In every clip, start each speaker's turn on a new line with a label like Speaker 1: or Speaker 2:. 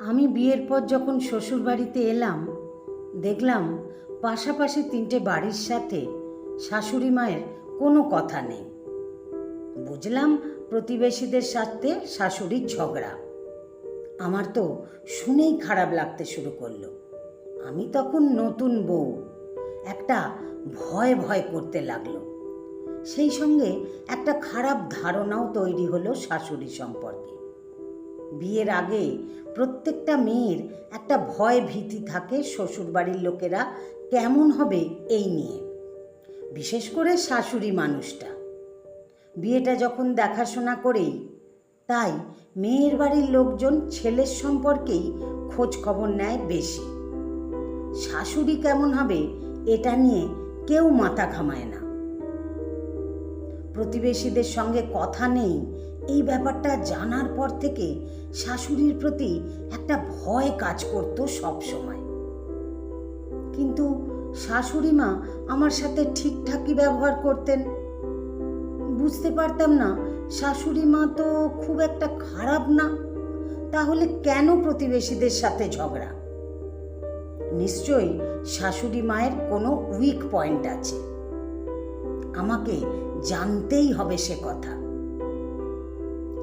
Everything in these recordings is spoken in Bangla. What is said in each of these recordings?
Speaker 1: আমি বিয়ের পর যখন শ্বশুরবাড়িতে এলাম, দেখলাম পাশাপাশি তিনটে বাড়ির সাথে শাশুড়ি মায়ের কোনো কথা নেই। বুঝলাম প্রতিবেশীদের সাথে শাশুড়ির ঝগড়া। আমার তো শুনেই খারাপ লাগতে শুরু করল। আমি তখন নতুন বউ, একটা ভয় ভয় করতে লাগল। সেই সঙ্গে একটা খারাপ ধারণাও তৈরি হলো শাশুড়ি সম্পর্কে। বিয়ের আগে প্রত্যেকটা মেয়ের একটা ভয় ভীতি থাকে শ্বশুরবাড়ির লোকেরা, কেমন হবে এই নিয়ে। বিশেষ করে শাশুড়ি মানুষটা। বিয়েটা যখন দেখাশোনা করেই, তাই মেয়ের বাড়ির লোকজন ছেলের সম্পর্কেই খোঁজ খবর নেয় বেশি। শাশুড়ি কেমন হবে এটা নিয়ে কেউ মাথা ঘামায় না। প্রতিবেশীদের সঙ্গে কথা নেই এই ব্যাপারটা জানার পর থেকে শাশুড়ির প্রতি একটা ভয় কাজ করত সব সময়। কিন্তু শাশুড়ি মা আমার সাথে ঠিকঠাকই ব্যবহার করতেন। বুঝতে পারতাম না, শাশুড়ি মা তো খুব একটা খারাপ না। তাহলে কেন প্রতিবেশীদের সাথে ঝগড়া? নিশ্চয়ই শাশুড়ি মায়ের কোনো উইক পয়েন্ট আছে। আমাকে জানতেই হবে সে কথা।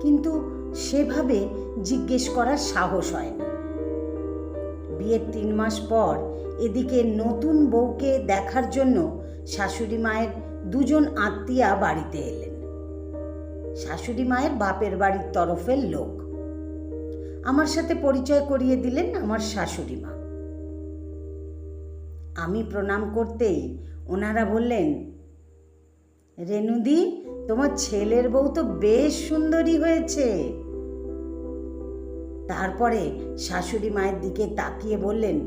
Speaker 1: কিন্তু সেভাবে জিজ্ঞেস করার সাহস হয়নি। বিয়ের তিন মাস পর এদিকে নতুন বউকে দেখার জন্য শাশুড়ি মায়ের দুজন আত্মীয়া বাড়িতে এলেন। শাশুড়ি মায়ের বাপের বাড়ির তরফের লোক। আমার সাথে পরিচয় করিয়ে দিলেন আমার শাশুড়ি মা। আমি প্রণাম করতেই ওনারা বললেন রেনুদি তোমার ছেলের বউ তো বেশ সুন্দরী হয়েছে। তারপরে শাশুড়ি মায়ের দিকে তাকিয়ে বললেন,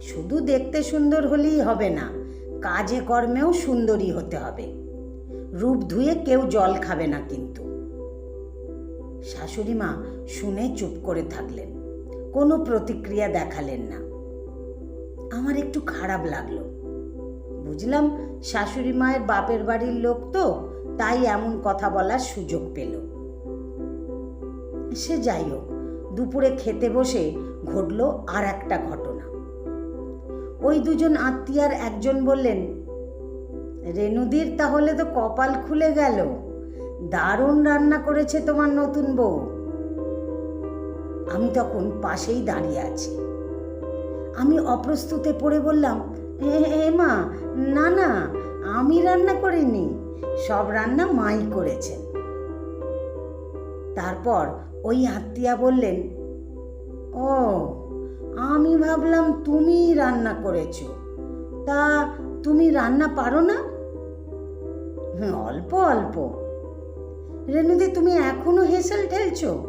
Speaker 1: শুধু দেখতে সুন্দর হলেই হবে না, কাজে কর্মেও সুন্দরী হতে হবে। রূপ ধুয়ে কেউ জল খাবে না কিন্তু। শাশুড়ি মা শুনে চুপ করে থাকলেন, কোনো প্রতিক্রিয়া দেখালেন না। আমার একটু খারাপ লাগল। বুঝলাম শাশুড়ি মায়ের বাপের বাড়ির লোক তো, তাই এমন কথা বলার সুযোগ পেল। সে যাই হোক, দুপুরে খেতে বসে ঘটল আর একটা ঘটনা। ওই দুজন আত্মীয়ার একজন বললেন রেনুদির তাহলে তো কপাল খুলে গেল। দারুণ রান্না করেছে তোমার নতুন বউ। আমি তখন পাশেই দাঁড়িয়ে আছি। আমি অপ্রস্তুতে পড়ে বললাম মা না না আমি রান্না করিনি। সব রান্না মাই করেছেন। তারপর ওই আত্মীয়া বললেন ও আমি ভাবলাম তুমি রান্না করেছ। তা তুমি রান্না পারো না? "হ্যাঁ, অল্প অল্প। রেনুদি তুমি এখনও হেসেল ঠেলছো?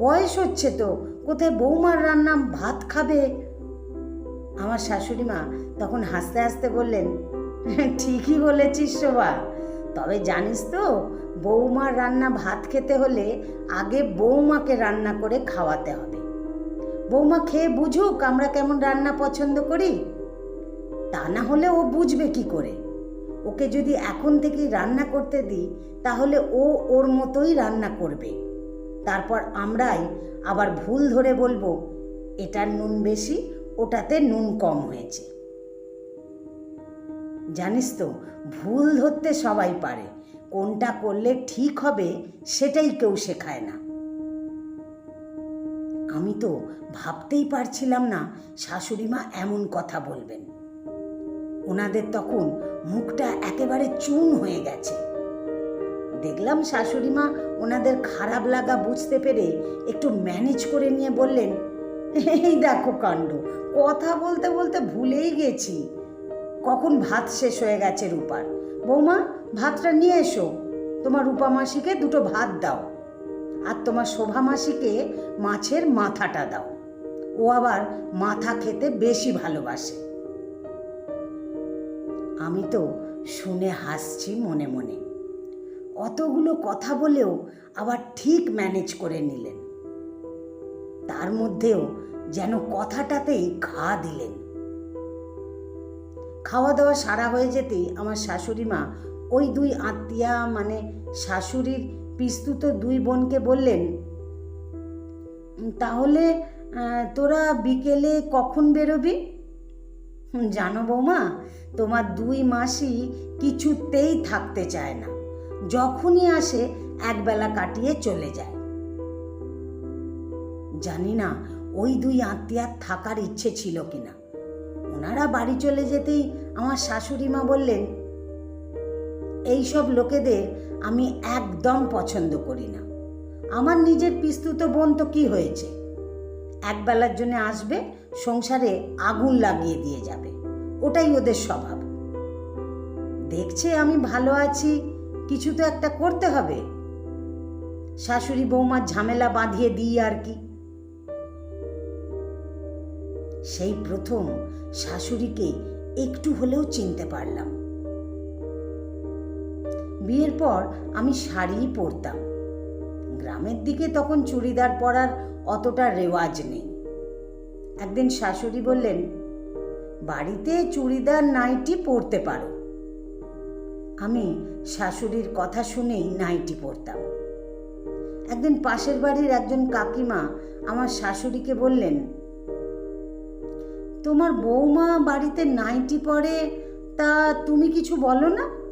Speaker 1: বয়স হচ্ছে তো কোথায় বৌমার রান্না ভাত খাবে? আমার শাশুড়ি মা তখন হাসতে হাসতে বললেন, ঠিকই বলেছিস শোভা। তবে জানিস তো, বৌমার রান্না ভাত খেতে হলে আগে বৌমাকে রান্না করে খাওয়াতে হবে। বৌমা খেয়ে বুঝুক আমরা কেমন রান্না পছন্দ করি। তা না হলে ও বুঝবে কি করে। ওকে যদি এখন থেকেই রান্না করতে দিই, তাহলে ও ওর মতোই রান্না করবে। তারপর আমরাই আবার ভুল ধরে বলব, এটার নুন বেশি, ওটাতে নুন কম হয়েছে। জানিস তো, ভুল ধরতে সবাই পারে। কোনটা করলে ঠিক হবে সেটাই কেউ শেখায় না। আমি তো ভাবতেই পারছিলাম না শাশুড়ি মা এমন কথা বলবেন। ওনাদের তখন মুখটা একেবারে চুন হয়ে গেছে। দেখলাম শাশুড়ি মা ওনাদের খারাপ লাগা বুঝতে পেরে একটু ম্যানেজ করে নিয়ে বললেন, এই দেখো কাণ্ড, কথা বলতে বলতে ভুলেই গেছি। কখন ভাত শেষ হয়ে গেছে রূপার? বৌমা, ভাতটা নিয়ে এসো। তোমার রূপা মাসিকে দুটো ভাত দাও। আর তোমার শোভা মাসিকে মাছের মাথাটা দাও। ও আবার মাথা খেতে বেশি ভালোবাসে। আমি তো শুনে হাসছি মনে মনে। অতগুলো কথা বলেও আবার ঠিক ম্যানেজ করে নিলেন। তার মধ্যেও যেন কথাটাতেই ঘা দিলেন। খাওয়া দাওয়া সারা হয়ে যেতেই আমার শাশুড়ি মা, ওই দুই আত্মীয়া মানে শাশুড়ির পিস্তুত দুই বোনকে বললেন, তাহলে তোরা বিকেলে কখন বেরোবি? জানো বৌমা, তোমার দুই মাসি কিছুতেই থাকতে চায় না, যখনই আসে একবেলা কাটিয়ে চলে যায়। জানি না, ওই দুই আত্মীয়ার থাকার ইচ্ছে ছিল কিনা? ওনারা বাড়ি চলে যেতেই আমার শাশুড়ি মা বললেন এইসব লোকেদের আমি একদম পছন্দ করি না। আমার নিজের পিস্তুত বোন তো কি হয়েছে? একবেলার জন্য আসবে, সংসারে আগুন লাগিয়ে দিয়ে যাবে। ওটাই ওদের স্বভাব। দেখছে আমি ভালো আছি, কিছু তো একটা করতে হবে। শাশুড়ি বৌমার ঝামেলা বাঁধিয়ে দিই আর কি। সেই প্রথম শাশুড়িকে একটু হলেও চিনতে পারলাম। বিয়ের পর আমি শাড়িই পরতাম। গ্রামের দিকে তখন চুড়িদার পরার অতটা রেওয়াজ নেই। একদিন শাশুড়ি বললেন, বাড়িতে চুড়িদার, নাইটি পরতে পারো। আমি শাশুড়ির কথা শুনেই নাইটি পরতাম। একদিন পাশের বাড়ির একজন কাকিমা আমার শাশুড়িকে বললেন তোমার বৌমা বাড়িতে নাইটি পরে? তা তুমি কিছু বলো না?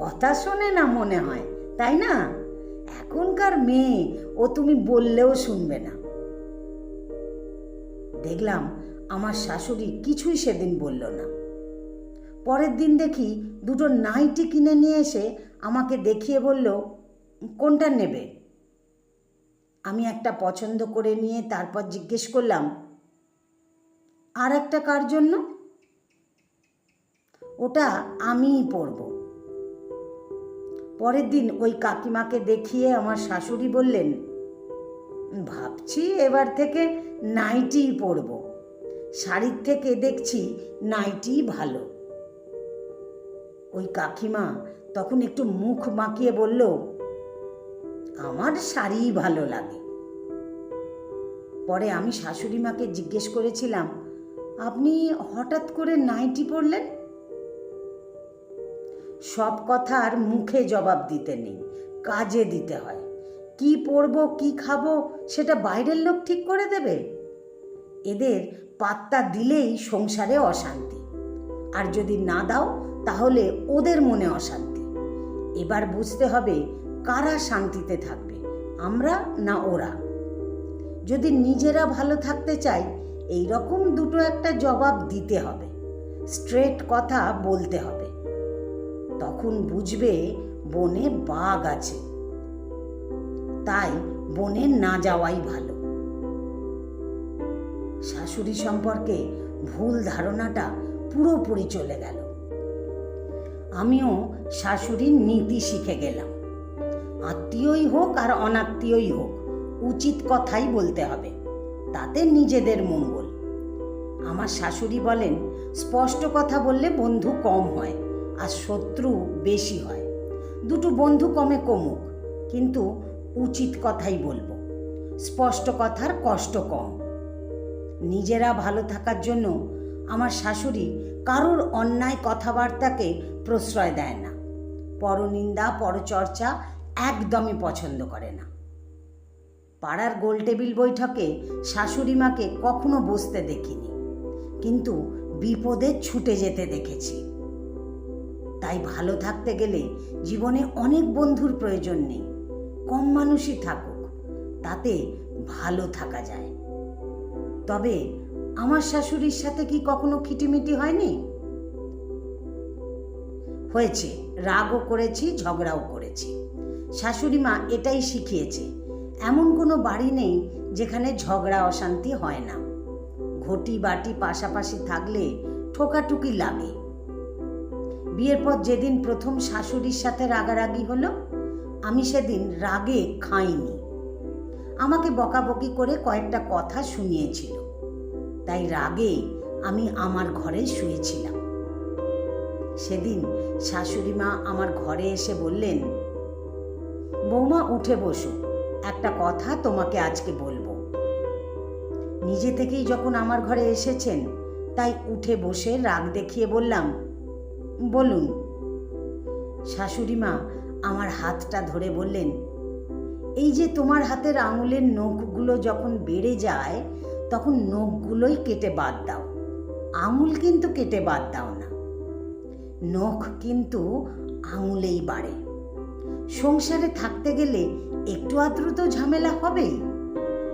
Speaker 1: কথা শোনে না মনে হয়, তাই না? এখনকার মেয়ে, ও তুমি বললেও শুনবে না। দেখলাম আমার শাশুড়ি কিছুই সেদিন বলল না। পরের দিন দেখি দুটো নাইটি কিনে নিয়ে এসে আমাকে দেখিয়ে বলল, কোনটা নেবে? আমি একটা পছন্দ করে নিয়ে তারপর জিজ্ঞেস করলাম আর একটা কার জন্য? ওটা আমিই পরব। পরের দিন ওই কাকিমাকে দেখিয়ে আমার শাশুড়ি বললেন, ভাবছি এবার থেকে নাইটিই পরব। শাড়ির থেকে দেখছি নাইটিই ভালো। ওই কাকিমা তখন একটু মুখ মাখিয়ে বলল, আমার শাড়িই ভালো লাগে। পরে আমি শাশুড়ি মাকে জিজ্ঞেস করেছিলাম আপনি হঠাৎ করে নাইটি পড়লেন? সব কথার মুখে জবাব দিতে নেই, কাজে দিতে হয়। কি পরবো কি খাব, সেটা বাইরের লোক ঠিক করে দেবে। এদের পাত্তা দিলেই সংসারে অশান্তি। আর যদি না দাও, তাহলে ওদের মনে অশান্তি। এবার বুঝতে হবে কারা শান্তিতে থাকবে, আমরা না ওরা? যদি নিজেরা ভালো থাকতে চাই এই রকম দুটো একটা জবাব দিতে হবে। স্ট্রেট কথা বলতে হবে। তখন বুঝবে বনে বাঘ আছে। তাই বনে না যাওয়াই ভালো। শাশুড়ি সম্পর্কে ভুল ধারণাটা পুরোপুরি চলে গেল। আমিও শাশুড়ির নীতি শিখে গেলাম। আত্মীয়ই হোক আর অনাত্মীয়ই হোক, উচিত কথাই বলতে হবে। তাতে নিজেদের মঙ্গল। আমার শাশুড়ি বলেন, স্পষ্ট কথা বললে বন্ধু কম হয় আর শত্রু বেশি হয়। দুটো বন্ধু কমে কমুক, কিন্তু উচিত কথাই বলব। স্পষ্ট কথার কষ্ট কম। নিজেরা ভালো থাকার জন্য আমার শাশুড়ি কারোর অন্যায় কথাবার্তাকে প্রশ্রয় দেয় না। পরনিন্দা, পরচর্চা একদমই পছন্দ করে না। পাড়ার গোল টেবিল বৈঠকে শাশুড়ি মাকে কখনো বসতে দেখিনি। কিন্তু বিপদে ছুটে যেতে দেখেছি। তাই ভালো থাকতে গেলে জীবনে অনেক বন্ধুর প্রয়োজন নেই। কম মানুষই থাকুক, তাতে ভালো থাকা যায়। তবে আমার শাশুড়ির সাথে কি কখনো খিটিমিটি হয়নি? হয়েছে, রাগও করেছি, ঝগড়াও করেছি। শাশুড়ি মা এটাই শিখিয়েছে এমন কোনো বাড়ি নেই যেখানে ঝগড়া, অশান্তি হয় না। ঘটি বাটি পাশাপাশি থাকলে ঠোকাটুকি লাগে। বিয়ের পর যেদিন প্রথম শাশুড়ির সাথে রাগারাগি হলো, আমি সেদিন রাগে খাইনি। আমাকে বকাবকি করে কয়েকটা কথা শুনিয়েছিল। তাই রাগে আমি আমার ঘরে শুয়েছিলাম। সেদিন শাশুড়ি মা আমার ঘরে এসে বললেন, বৌমা, উঠে বসো। একটা কথা তোমাকে আজকে বলব। নিজে থেকেই যখন আমার ঘরে এসেছেন, তাই উঠে বসে রাগ দেখিয়ে বললাম, বলুন। শাশুড়ি মা আমার হাতটা ধরে বললেন, এই যে তোমার হাতের আঙুলের নখগুলো যখন বেড়ে যায়, তখন নখগুলোই কেটে বাদ দাও। আঙুল কিন্তু কেটে বাদ দাও না। নখ কিন্তু আঙুলেই বাড়ে। সংসারে থাকতে গেলে একটু আদ্র তো ঝামেলা হবেই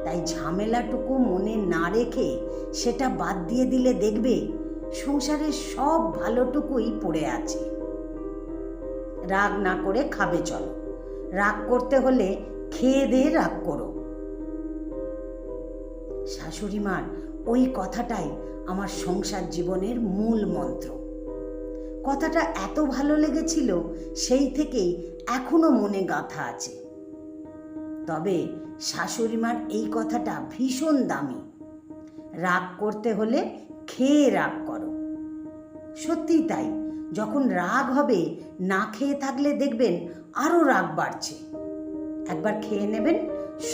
Speaker 1: তাই ঝামেলাটুকু মনে না রেখে সেটা বাদ দিয়ে দিলে দেখবে সংসারের সব ভালোটুকুই পড়ে আছে। রাগ না করে খাবে চলো। রাগ করতে হলে খেয়ে দিয়ে রাগ করো। শাশুড়ি মার ওই কথাটাই আমার সংসার জীবনের মূল মন্ত্র। কথাটা এত ভালো লেগেছিল, সেই থেকেই এখনও মনে গাঁথা আছে। তবে শাশুড়ি মার এই কথাটা ভীষণ দামি। রাগ করতে হলে খেয়ে রাগ করো। সত্যিই তাই, যখন রাগ হবে, না খেয়ে থাকলে দেখবেন আরও রাগ বাড়ছে। একবার খেয়ে নেবেন,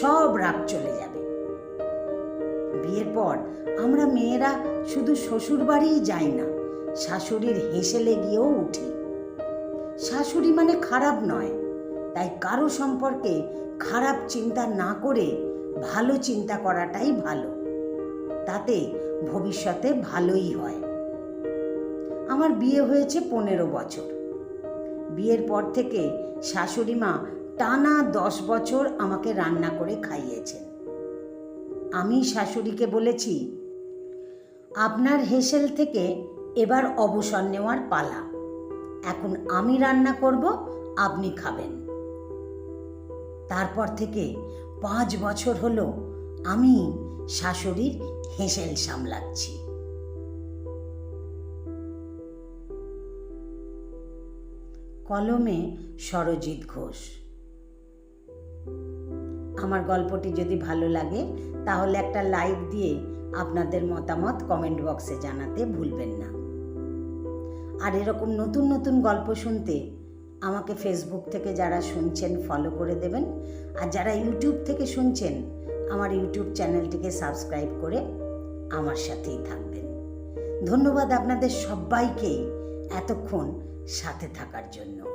Speaker 1: সব রাগ চলে যাবে। বিয়ের পর আমরা মেয়েরা শুধু শ্বশুর বাড়িই যাই না শাশুড়ির হেসেলে গিয়েও উঠি। শাশুড়ি মানে খারাপ নয়, তাই কারও সম্পর্কে খারাপ চিন্তা না করে ভালো চিন্তা করাটাই ভালো। তাতে ভবিষ্যতে ভালোই হয়। আমার বিয়ে হয়েছে পনেরো বছর। বিয়ের পর থেকে শাশুড়ি মা টানা দশ বছর আমাকে রান্না করে খাইয়েছেন। আমি শাশুড়িকে বলেছি, আপনার হেসেল থেকে এবার অবসর নেওয়ার পালা। এখন আমি রান্না করব, আপনি খাবেন। তারপর থেকে পাঁচ বছর হলো আমি শাশুড়ির হেসেল সামলাচ্ছি। কলমে সরজিৎ ঘোষ। আমার গল্পটি যদি ভালো লাগে, তাহলে একটা লাইক দিয়ে আপনাদের মতামত কমেন্ট বক্সে জানাতে ভুলবেন না। আর এরকম নতুন নতুন গল্প শুনতে আমাকে ফেসবুক থেকে যারা শুনছেন ফলো করে দেবেন। আর যারা ইউটিউব থেকে শুনছেন, আমার ইউটিউব চ্যানেলটিকে সাবস্ক্রাইব করে আমার সাথেই থাকবেন। ধন্যবাদ আপনাদের সবাইকেই এতক্ষণ সাথে থাকার জন্য।